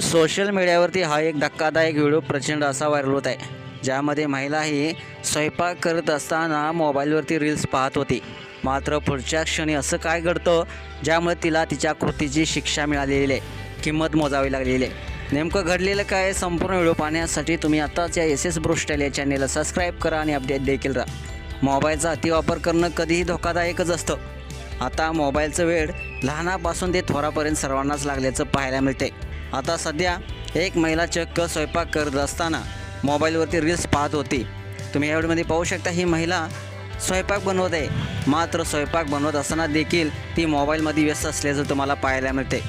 Social मीडियावरती हा एक धक्कादायक व्हिडिओ प्रचंड असा व्हायरल होत आहे ज्यामध्ये महिला ही स्वयंपाक करत असताना मोबाईलवरती रील्स पाहत होती. मात्र पुढच्या क्षणी असं काय घडतं ज्यामुळे तिला तिच्या कृतीची शिक्षा मिळालेली आहे किंमत मोजावी लागलेली आहे. नेमकं घडलेलं काय संपूर्ण व्हिडिओ पाहण्यासाठी तुम्ही आताच या एस एस ब्रोस्टाईल या चॅनेलला सबस्क्राईब करा आणि अपडेट देखील राहा. मोबाईलचा अतिवापर करणं कधीही धोकादायकच असतं. आता मोबाईलचं वेळ लहानापासून ते थोरापर्यंत सर्वांनाच लागल्याचं पाहायला मिळते आता सध्या एक महिला चक्क स्वयंपाक करत असताना मोबाईलवरती रील्स पाहत होती. तुम्ही या व्हिडिओमध्ये पाहू शकता ही महिला स्वयंपाक बनवत आहे. मात्र स्वयंपाक बनवत असताना देखील ती मोबाईलमध्ये व्यस्त असल्याचं तुम्हाला पाहायला मिळते.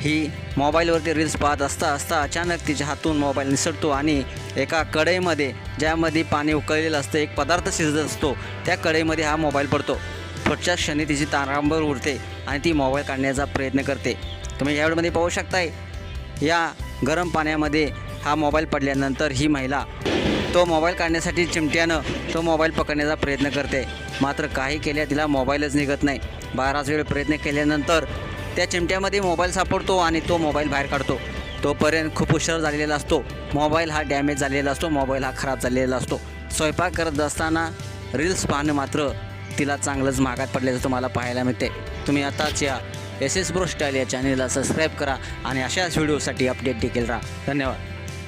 ही मोबाईलवरती रील्स पाहत असता असता अचानक तिच्या हातून मोबाईल निसटतो आणि एका कढईमध्ये ज्यामध्ये पाणी उकळलेलं असतं एक पदार्थ शिजत असतो. त्या कढईमध्ये हा मोबाईल पडतो. पुढच्या क्षणी तिची तारांबर उडते आणि ती मोबाईल काढण्याचा प्रयत्न करते. तुम्ही या व्हिडिओमध्ये पाहू शकताय या गरम पाण्यामध्ये हा मोबाईल पडल्यानंतर ही महिला तो मोबाईल काढण्यासाठी चिमट्यानं तो मोबाईल पकडण्याचा प्रयत्न करते. मात्र काही केल्या तिला मोबाईलच निघत नाही. बाराच वेळ प्रयत्न केल्यानंतर त्या चिमट्यामध्ये मोबाईल सापडतो आणि तो मोबाईल बाहेर काढतो. तोपर्यंत खूप उशीर झालेला असतो. मोबाईल हा डॅमेज झालेला असतो मोबाईल हा खराब झालेला असतो. स्वयंपाक करत असताना रील्स पाहणं मात्र तिला चांगलंच महागात पडल्याचं तुम्हाला पाहायला मिळते. तुम्ही आताच या एस एस ब्रो स्टाईल या चॅनेलला सबस्क्राईब करा आणि अशाच व्हिडिओसाठी अपडेट देखील राहा. धन्यवाद.